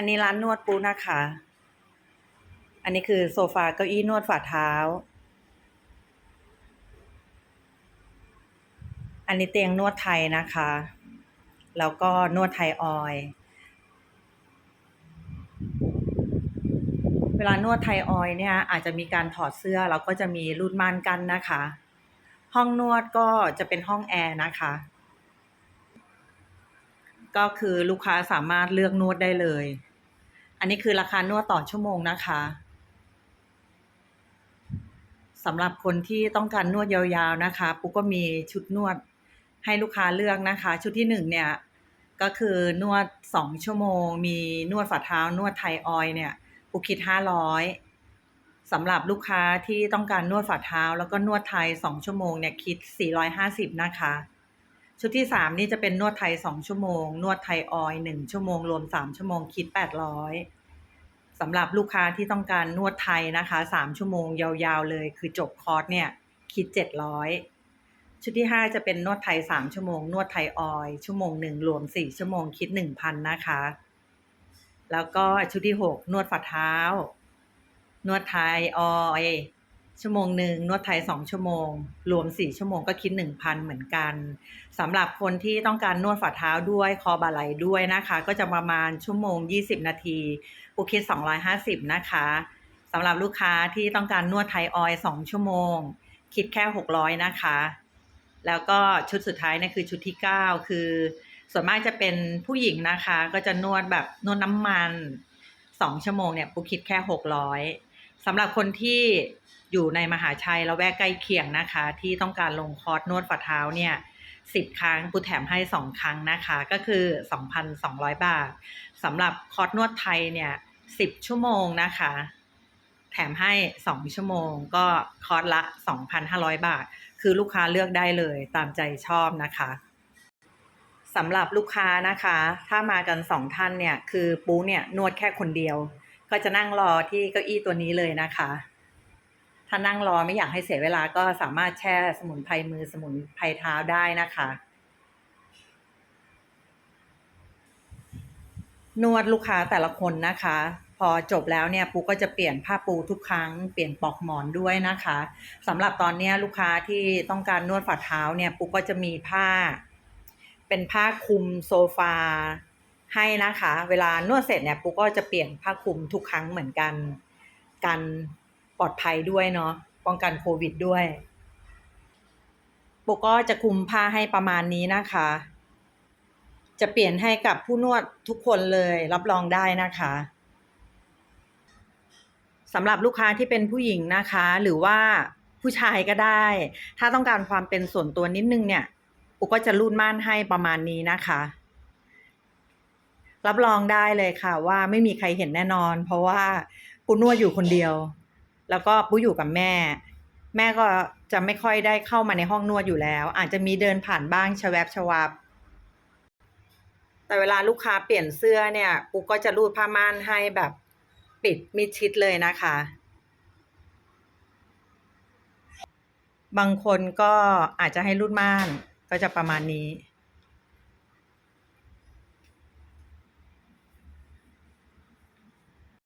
อันนี้ร้านนวดปูนะคะ อันนี้คือโซฟาเก้าอี้นวดฝ่าเท้า อันนี้เตียงนวดไทยนะคะ แล้วก็นวดไทยออยเวลานวดไทยออยเนี่ยอาจจะมีการถอดเสื้อแล้วก็จะมีรูดม่านกันนะคะ ห้องนวดก็จะเป็นห้องแอร์นะคะ ก็คือลูกค้าสามารถเลือกนวดได้เลย อันนี้คือราคานวดต่อชั่วโมงนะคะสำหรับคนที่ต้องการนวดยาวๆนะคะ ปุ๊กก็มีชุดนวดให้ลูกค้าเลือกนะคะ ชุดที่หนึ่งเนี่ยก็คือนวดสองชั่วโมง มีนวดฝ่าเท้านวดไทยออยเนี่ยปุ๊กคิดห้าร้อยสำหรับลูกค้าที่ต้องการนวดฝ่าเท้า แล้วก็นวดไทยสองชั่วโมงเนี่ยคิดสี่ร้อยห้าสิบนะคะ ชุดที่สามนี่จะเป็นนวดไทยสองชั่วโมง นวดไทยออยหนึ่งชั่วโมง รวมสามชั่วโมงคิดแปดร้อยสำหรับลูกค้าที่ต้องการนวดไทยนะคะสามชั่วโมงยาวๆเลย คือจบคอร์สเนี่ยคิดเจ็ดร้อยชุดที่ห้าจะเป็นนวดไทยสามชั่วโมง นวดไทยออยชั่วโมงหนึ่งรวมสี่ชั่วโมงคิดหนึ่งพันนะคะ แล้วก็ชุดที่หกนวดฝ่าเท้า นวดไทยออย ชั่วโมงหนึ่งนวดไทยสองชั่วโมง รวมสี่ชั่วโมงก็คิดหนึ่งพันเหมือนกันสำหรับคนที่ต้องการนวดฝ่าเท้าด้วยคอบาไหลด้วยนะคะ ก็จะประมาณชั่วโมงยี่สิบนาทีปูคิดสองร้อยห้าสิบนะคะสำหรับลูกค้าที่ต้องการนวดไทยออยสองชั่วโมง คิดแค่หกร้อยนะคะ แล้วก็ชุดสุดท้ายนี่คือชุดที่เก้าคือ ส่วนมากจะเป็นผู้หญิงนะคะ ก็จะนวดแบบนวดน้ำมันสองชั่วโมงเนี่ยปูคิดแค่หกร้อยสำหรับคนที่ อยู่ในมหาชัยแล้วแวกใกล้เคียงนะคะ ที่ต้องการลงคอร์สนวดฝ่าเท้าเนี่ยสิบครั้งปูแถมให้สองครั้งนะคะ ก็คือสองพันสองร้อยบาทสำหรับคอร์สนวดไทยเนี่ยสิบชั่วโมงนะคะ แถมให้สองชั่วโมง ก็คอร์สละสองพันห้าร้อยบาท คือลูกค้าเลือกได้เลยตามใจชอบนะคะสำหรับลูกค้านะคะ ถ้ามากันสองท่านเนี่ย คือปูเนี่ยนวดแค่คนเดียว ก็จะนั่งรอที่เก้าอี้ตัวนี้เลยนะคะ ถ้านั่งรอไม่อยากให้เสียเวลาก็สามารถแช่สมุนไพรมือสมุนไพรเท้าได้นะคะ นวดลูกค้าแต่ละคนนะคะ พอจบแล้วเนี่ยปูก็จะเปลี่ยนผ้าปูทุกครั้งเปลี่ยนปลอกหมอนด้วยนะคะสำหรับตอนนี้ลูกค้าที่ต้องการนวดฝ่าเท้าเนี่ยปูก็จะมีผ้า เป็นผ้าคลุมโซฟาให้นะคะ เวลานวดเสร็จเนี่ยปูก็จะเปลี่ยนผ้าคลุมทุกครั้งเหมือนกันกัน ปลอดภัยด้วยเนาะป้องกันโควิดด้วยปูก็จะคลุมผ้าให้ประมาณนี้นะคะ จะเปลี่ยนให้กับผู้นวดทุกคนเลยรับรองได้นะคะสำหรับลูกค้าที่เป็นผู้หญิงนะคะ หรือว่าผู้ชายก็ได้ ถ้าต้องการความเป็นส่วนตัวนิดนึงเนี่ยปูก็จะรูดม่านให้ประมาณนี้นะคะ รับรองได้เลยค่ะว่าไม่มีใครเห็นแน่นอน เพราะว่าปูนวดอยู่คนเดียว แล้วก็ปูอยู่กับแม่ แม่ก็จะไม่ค่อยได้เข้ามาในห้องนวดอยู่แล้ว อาจจะมีเดินผ่านบ้างชวบชวับแต่เวลาลูกค้าเปลี่ยนเสื้อเนี่ยปุ๊กก็จะรูดผ้าม่านให้แบบปิดมิดชิดเลยนะคะ บางคนก็อาจจะให้รูดม่านก็จะประมาณนี้